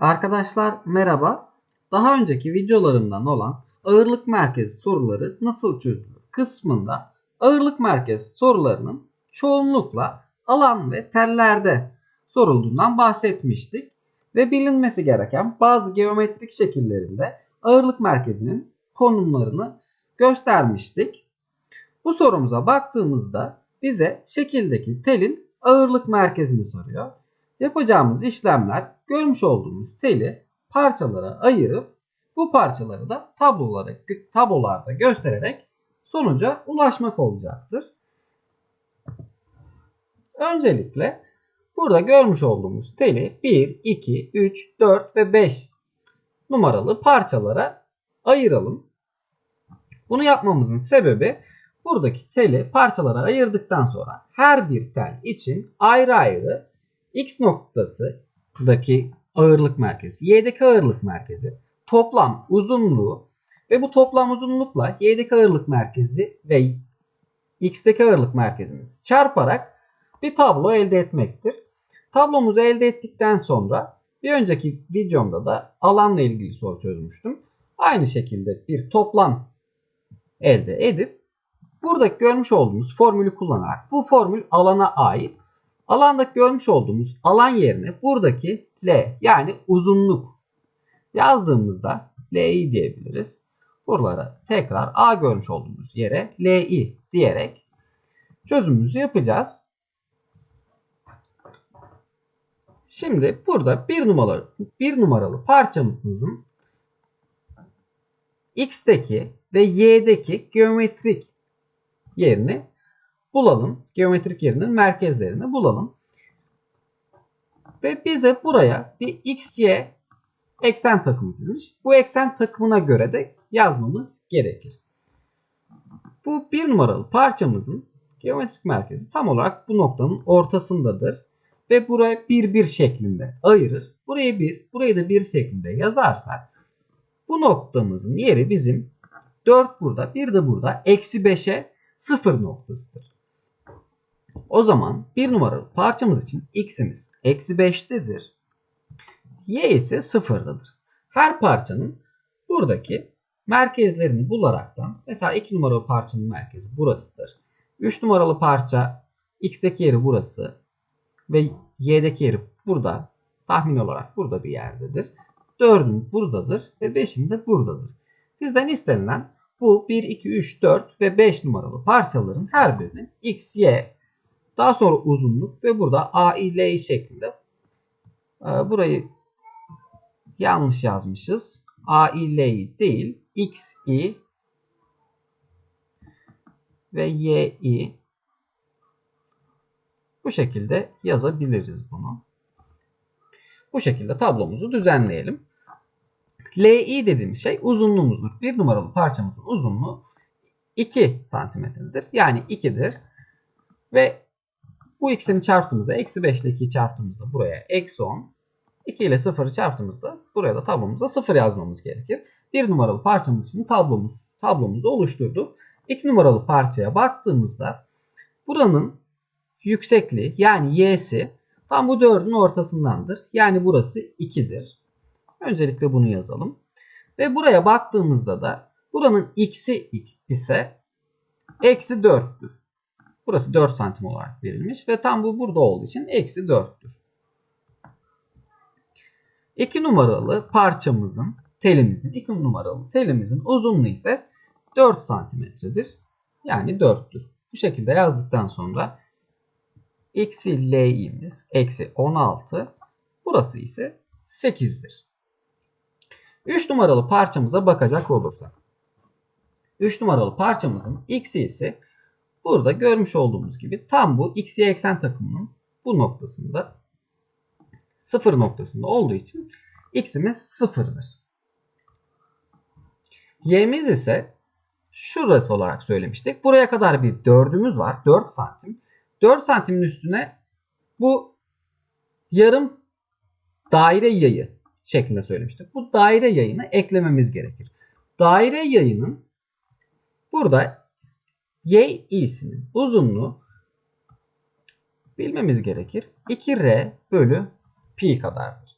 Arkadaşlar merhaba. Daha önceki videolarımdan olan ağırlık merkezi soruları nasıl çözülür kısmında ağırlık merkezi sorularının çoğunlukla alan ve tellerde sorulduğundan bahsetmiştik. Ve bilinmesi gereken bazı geometrik şekillerinde ağırlık merkezinin konumlarını göstermiştik. Bu sorumuza baktığımızda bize şekildeki telin ağırlık merkezini soruyor. Yapacağımız işlemler görmüş olduğumuz teli parçalara ayırıp bu parçaları da tablolara, tablolarda göstererek sonuca ulaşmak olacaktır. Öncelikle burada görmüş olduğumuz teli 1, 2, 3, 4 ve 5 numaralı parçalara ayıralım. Bunu yapmamızın sebebi buradaki teli parçalara ayırdıktan sonra her bir tel için ayrı ayrı X noktasındaki ağırlık merkezi, Y'deki ağırlık merkezi, toplam uzunluğu ve bu toplam uzunlukla Y'deki ağırlık merkezi ve X'teki ağırlık merkezimiz çarparak bir tablo elde etmektir. Tablomuzu elde ettikten sonra bir önceki videomda da alanla ilgili soru çözmüştüm. Aynı şekilde bir toplam elde edip buradaki görmüş olduğumuz formülü kullanarak bu formül alana ait Alandaki görmüş olduğumuz alan yerine buradaki L yani uzunluk yazdığımızda Li diyebiliriz. Buralara tekrar A görmüş olduğumuz yere Li diyerek çözümümüzü yapacağız. Şimdi burada bir numaralı bir numaralı parçamızın x'teki ve y'deki geometrik yerini bulalım. Geometrik yerinin merkezlerini bulalım. Ve bize buraya bir x, y eksen takımı çizmiş. Bu eksen takımına göre de yazmamız gerekir. Bu bir numaralı parçamızın geometrik merkezi tam olarak bu noktanın ortasındadır. Ve buraya bir bir şeklinde ayırır. Burayı bir, burayı da bir şeklinde yazarsak bu noktamızın yeri bizim 4 burada, bir de burada eksi 5'e 0 noktasıdır. O zaman bir numaralı parçamız için x'imiz eksi 5'tedir. Y ise 0'dadır. Her parçanın buradaki merkezlerini bularaktan mesela 2 numaralı parçanın merkezi burasıdır. 3 numaralı parça x'teki yeri burası ve y'deki yeri burada. Tahmin olarak burada bir yerdedir. 4'ün buradadır ve 5'in de buradadır. Bizden istenilen bu 1, 2, 3, 4 ve 5 numaralı parçaların her birinin x, y daha sonra uzunluk ve burada A, L şeklinde. Ee, burayı yanlış yazmışız. A, L değil. X, I ve Y, I. Bu şekilde yazabiliriz bunu. Bu şekilde tablomuzu düzenleyelim. LI dediğimiz şey uzunluğumuzdur. Bir numaralı parçamızın uzunluğu 2 santimetredir. Yani 2'dir. Ve bu ikisini çarptığımızda eksi 5 ile 2'yi çarptığımızda buraya eksi 10. 2 ile 0'ı çarptığımızda buraya da tablomuzda 0 yazmamız gerekir. Bir numaralı parçamız için tablomuz, tablomuzu oluşturdu. 2 numaralı parçaya baktığımızda buranın yüksekliği yani y'si tam bu 4'ün ortasındandır. Yani burası 2'dir. Öncelikle bunu yazalım. Ve buraya baktığımızda da buranın x'i ise eksi 4'tür. Burası 4 santim olarak verilmiş ve tam bu burada olduğu için eksi 4'tür. 2 numaralı parçamızın telimizin 2 numaralı telimizin uzunluğu ise 4 santimetredir. Yani 4'tür. Bu şekilde yazdıktan sonra eksi l'imiz eksi 16 burası ise 8'dir. 3 numaralı parçamıza bakacak olursak 3 numaralı parçamızın x'i ise Burada görmüş olduğumuz gibi tam bu x, y eksen takımının bu noktasında sıfır noktasında olduğu için x'imiz sıfırdır. Y'miz ise şurası olarak söylemiştik. Buraya kadar bir dördümüz var. 4 santim. 4 santimin üstüne bu yarım daire yayı şeklinde söylemiştik. Bu daire yayını eklememiz gerekir. Daire yayının burada y i'sinin uzunluğu bilmemiz gerekir. 2r bölü pi kadardır.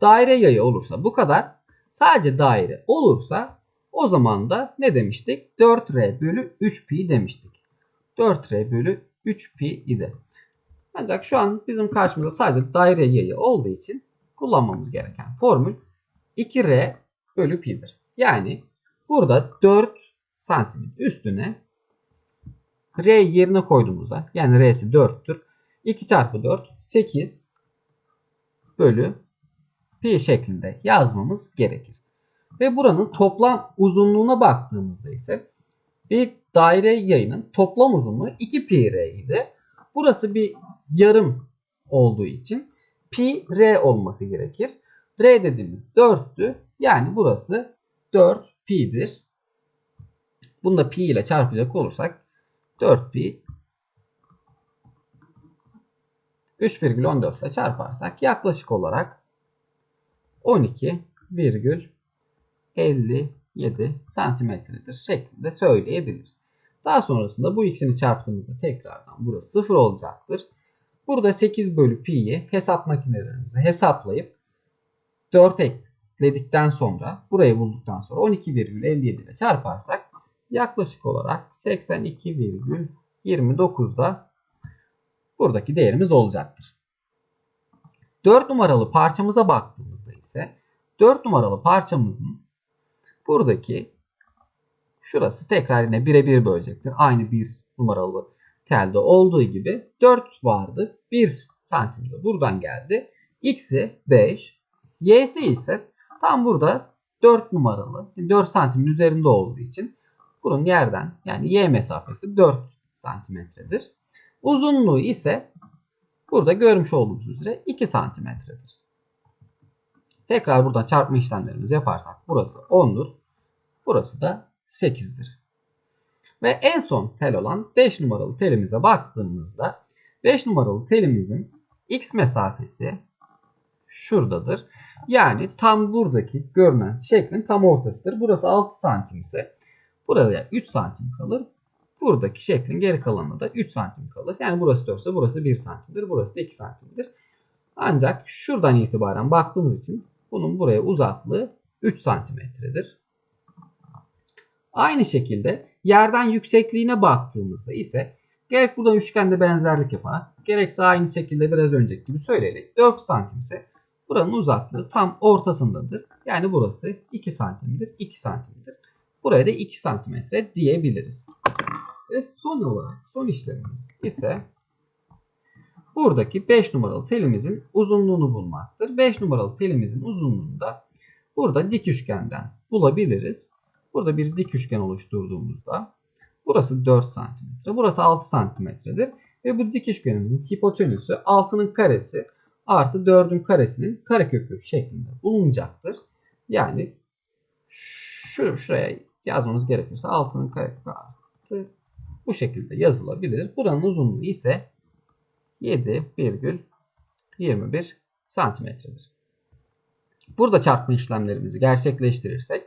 daire yayı olursa bu kadar. Sadece daire olursa o zaman da ne demiştik? 4R bölü 3pi demiştik. 4R bölü 3pi idi. Ancak şu an bizim karşımıza sadece daire yayı olduğu için kullanmamız gereken formül 2R bölü pi'dir. Yani burada 4 santimin üstüne R yerine koyduğumuzda yani R'si 4'tür. 2 çarpı 4 8 bölü pi şeklinde yazmamız gerekir. Ve buranın toplam uzunluğuna baktığımızda ise bir daire yayının toplam uzunluğu 2 pi r idi. Burası bir yarım olduğu için pi r olması gerekir. R dediğimiz 4'tü. Yani burası 4 pi'dir. Bunu da pi ile çarpacak olursak 4 pi 3,14 ile çarparsak yaklaşık olarak 12,57 santimetredir şeklinde söyleyebiliriz. Daha sonrasında bu ikisini çarptığımızda tekrardan burası 0 olacaktır. Burada 8 bölü pi'yi hesap makinelerimize hesaplayıp 4 ekledikten sonra burayı bulduktan sonra 12,57 ile çarparsak yaklaşık olarak 82,29'da buradaki değerimiz olacaktır. 4 numaralı parçamıza baktığımızda ise 4 numaralı parçamızın buradaki şurası tekrar yine birebir bölecektir. Aynı 1 numaralı telde olduğu gibi 4 vardı. 1 santimde buradan geldi. X'i 5. Y'si ise tam burada 4 numaralı 4 santimin üzerinde olduğu için bunun yerden yani Y mesafesi 4 santimetredir. Uzunluğu ise burada görmüş olduğumuz üzere 2 santimetredir. Tekrar buradan çarpma işlemlerimizi yaparsak burası 10'dur. Burası da 8'dir. Ve en son tel olan 5 numaralı telimize baktığımızda 5 numaralı telimizin x mesafesi şuradadır. Yani tam buradaki görünen şeklin tam ortasıdır. Burası 6 santim ise buraya 3 santim kalır. Buradaki şeklin geri kalanı da 3 santim kalır. Yani burası 4 ise burası 1 santimdir. Burası da 2 santimdir. Ancak şuradan itibaren baktığımız için bunun buraya uzaklığı 3 santimetredir. Aynı şekilde yerden yüksekliğine baktığımızda ise gerek burada üçgende benzerlik yapar. Gerekse aynı şekilde biraz önceki gibi söyleyelim. 4 santim ise buranın uzaklığı tam ortasındadır. Yani burası 2 santimdir, 2 santimdir. Buraya da 2 santimetre diyebiliriz. Ve son olarak son işlemimiz ise buradaki 5 numaralı telimizin uzunluğunu bulmaktır. 5 numaralı telimizin uzunluğunu da burada dik üçgenden bulabiliriz. Burada bir dik üçgen oluşturduğumuzda burası 4 cm, burası 6 cm'dir. Ve bu dik üçgenimizin hipotenüsü 6'nın karesi artı 4'ün karesinin karekökü şeklinde bulunacaktır. Yani şu şuraya yazmamız gerekirse 6'nın karekökü artı bu şekilde yazılabilir. Buranın uzunluğu ise 7,21 santimetredir. Burada çarpma işlemlerimizi gerçekleştirirsek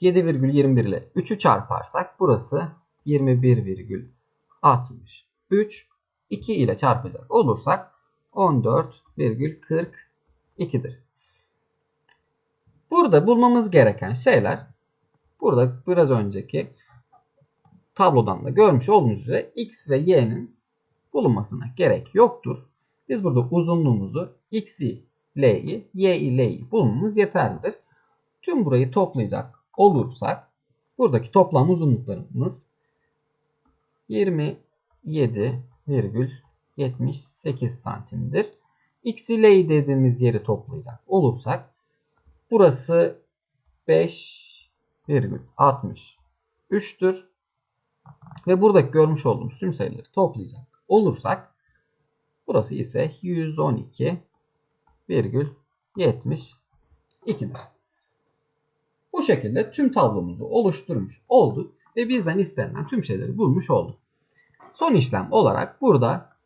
7,21 ile 3'ü çarparsak burası 21,63 2 ile çarpacak olursak 14,42'dir. Burada bulmamız gereken şeyler burada biraz önceki tablodan da görmüş olduğunuz üzere x ve y'nin bulunmasına gerek yoktur. Biz burada uzunluğumuzu x'i, l'yi, y'yi, l'yi bulmamız yeterlidir. Tüm burayı toplayacak olursak buradaki toplam uzunluklarımız 27,78 santimdir. X ile dediğimiz yeri toplayacak olursak burası 5,63'tür. Ve buradaki görmüş olduğumuz tüm sayıları toplayacak olursak burası ise 112,72'dir. Bu şekilde tüm tablomuzu oluşturmuş olduk ve bizden istenilen tüm şeyleri bulmuş olduk. Son işlem olarak burada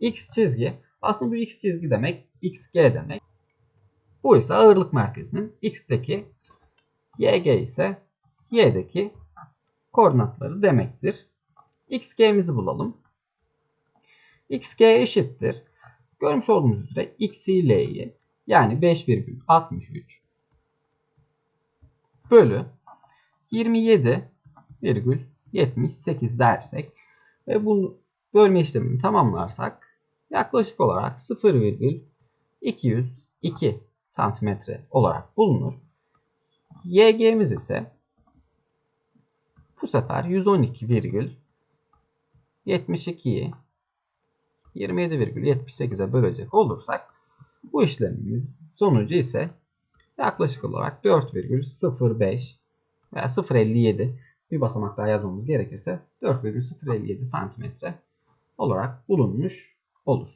x çizgi aslında bu x çizgi demek xg demek. Bu ise ağırlık merkezinin x'teki yg ise y'deki koordinatları demektir. xg'mizi bulalım. xg eşittir. Görmüş olduğumuz üzere x ile y'yi Yani 5,63 bölü 27,78 dersek ve bunu bölme işlemini tamamlarsak yaklaşık olarak 0,202 santimetre olarak bulunur. YG'miz ise bu sefer 112,72'yi 27,78'e bölecek olursak bu işlemimiz sonucu ise yaklaşık olarak 4,05 veya 0,57 bir basamak daha yazmamız gerekirse 4,057 santimetre olarak bulunmuş olur.